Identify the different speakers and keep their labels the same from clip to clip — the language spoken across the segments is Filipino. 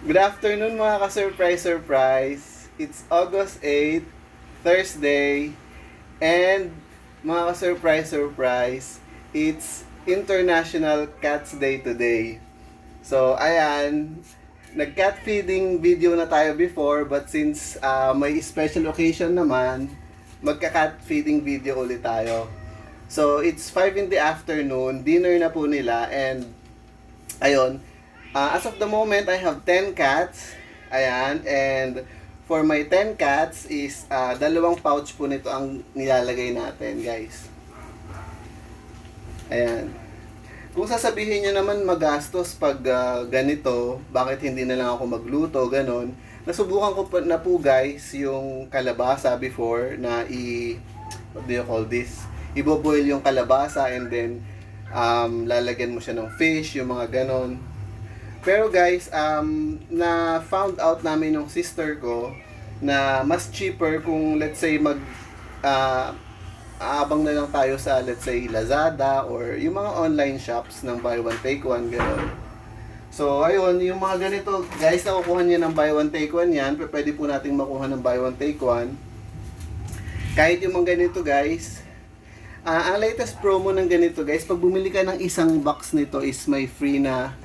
Speaker 1: Good afternoon mga ka-surprise surprise. It's August 8, Thursday. And mga ka-surprise surprise, it's International Cats Day today. So ayan, nag-cat feeding video na tayo before but since ah, may special occasion naman, magka-cat feeding video ulit tayo. So it's 5 in the afternoon, dinner na po nila and ayun, Uh, as of the moment, I have 10 cats. Ayan. And for my 10 cats is uh, dalawang pouch po nito ang nilalagay natin, guys. Ayan. Kung sasabihin nyo naman magastos pag uh, ganito, bakit hindi na lang ako magluto, ganon. Nasubukan ko na po guys yung kalabasa before na i... What do you call this? Iboboil yung kalabasa and then um, lalagyan mo siya ng fish, yung mga ganon. Pero guys, um, na found out namin ng sister ko na mas cheaper kung let's say mag ah, aabang na lang tayo sa let's say Lazada or yung mga online shops ng buy one take one gano'n. So ayun, yung mga ganito, guys, nakukuha niya ng buy one take one yan, pwede po nating makuha ng buy one take one. Kahit yung mga ganito guys, ah ang latest promo ng ganito guys, pag bumili ka ng isang box nito is may free na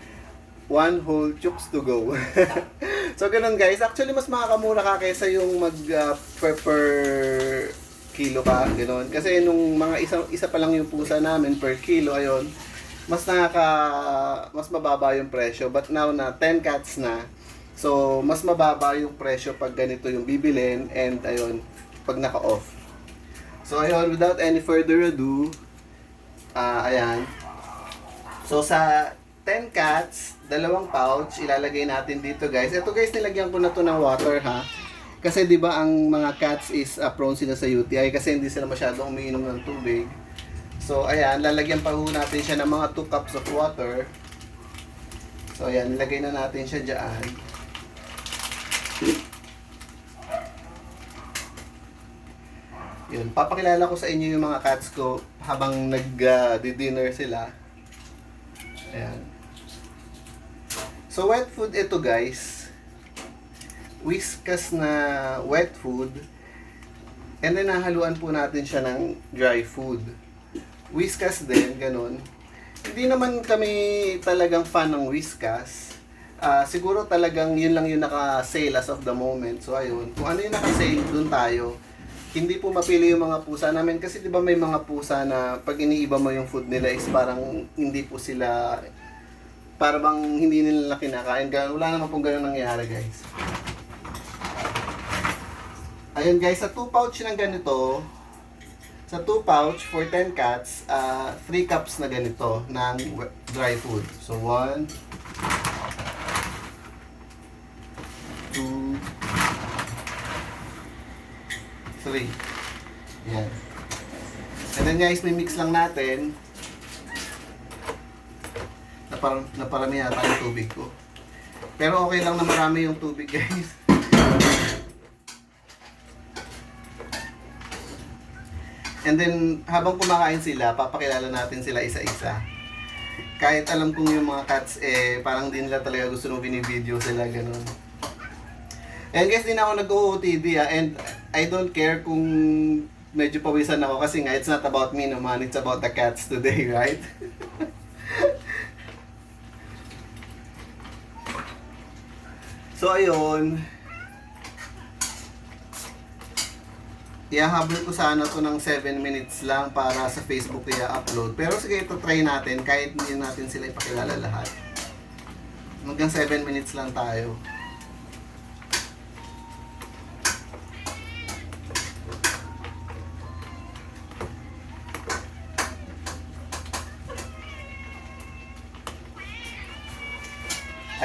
Speaker 1: one whole chooks to go. so ganun guys, actually mas makakamura ka kaysa yung mag uh, kilo ka, ganun. Kasi nung mga isa, isa pa lang yung pusa namin per kilo, ayun, mas nakaka, mas mababa yung presyo. But now na 10 cats na, so mas mababa yung presyo pag ganito yung bibilin and ayun, pag naka-off. So ayun, without any further ado, ah ayan, So sa 10 cats, dalawang pouch, ilalagay natin dito guys. Ito guys, nilagyan ko na to ng water ha. Kasi 'di ba ang mga cats is uh, prone sila sa UTI kasi hindi sila masyadong umiinom ng tubig. So ayan, lalagyan pa ho natin siya ng mga 2 cups of water. So ayan, nilagay na natin siya diyan. Yun, papakilala ko sa inyo yung mga cats ko habang nag-dinner sila. Ayan. So wet food ito guys. Whiskas na wet food. And then nahaluan po natin siya ng dry food. Whiskas din, ganun. Hindi naman kami talagang fan ng whiskas. Ah, siguro talagang yun lang yung naka-sale as of the moment. So ayun, kung ano yung naka-sale, dun tayo. Hindi po mapili yung mga pusa namin kasi 'di ba may mga pusa na pag iniiba mo yung food nila is parang hindi po sila para bang hindi nila kinakain. Ganun, wala naman pong ganun nangyayari, guys. Ayun guys, sa 2 pouch ng ganito, sa 2 pouch for 10 cats, uh, 3 cups na ganito ng dry food. So 1 2 3 Yan. And then guys, may mix lang natin. Napar naparami yata yung tubig ko. Pero okay lang na marami yung tubig guys. And then, habang kumakain sila, papakilala natin sila isa-isa. Kahit alam kong yung mga cats, eh, parang din nila talaga gusto nung binibideo sila, ganun. And guys, din ako nag-OOTD ah, and I don't care kung medyo pawisan ako kasi nga, it's not about me naman, it's about the cats today, right? So, ayun. Ihahabol ko sana to ng 7 minutes lang para sa Facebook i-upload. Pero sige, ito try natin kahit hindi natin sila ipakilala lahat. Hanggang 7 minutes lang tayo.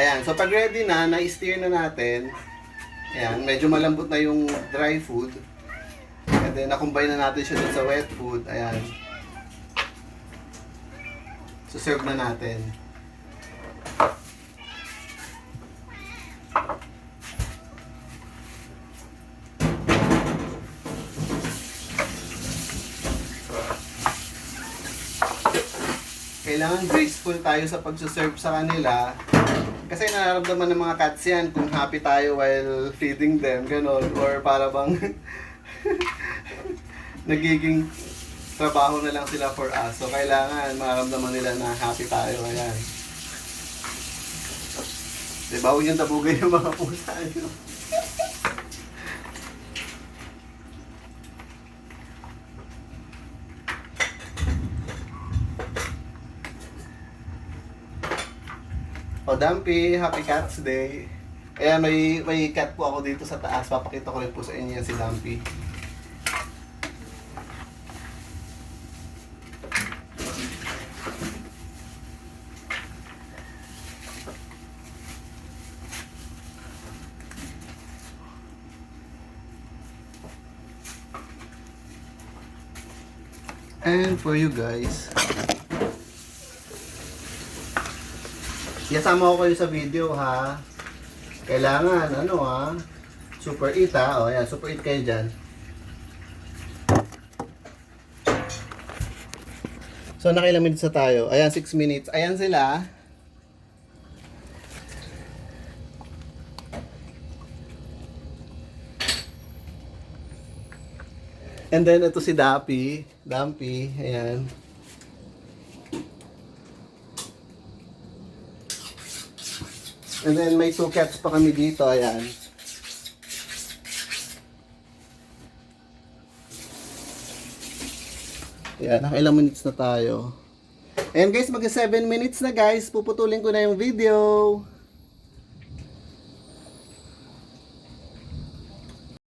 Speaker 1: Ayan, so pag ready na, na-steer na natin. Ayan, medyo malambot na yung dry food. And then, nakumbine na natin siya dun sa wet food. Ayan. So, serve na natin. Kailangan graceful tayo sa pagsaserve sa kanila Kasi nararamdaman ng mga cats yan kung happy tayo while feeding them, ganon. Or para bang nagiging trabaho na lang sila for us. So, kailangan mararamdaman nila na happy tayo. Ayan. Diba, huwag yung tabugay yung mga pusa nyo. O, Dumpy, Happy Cats Day. Ayan, may, may cat po ako dito sa taas. Papakita ko rin po sa inyo yan si Dumpy. And for you guys, Yasama ko kayo sa video ha. Kailangan, ano ha, super eat ha. O yan, super eat kayo dyan. So, nakailang minutes na tayo. Ayan, 6 minutes. Ayan sila. And then, ito si Dappy. Dumpy. Ayan. And then may two cats pa kami dito, ayan. Ayan, nakailang minutes na tayo. Ayan guys, mag 7 minutes na guys. Puputulin ko na yung video.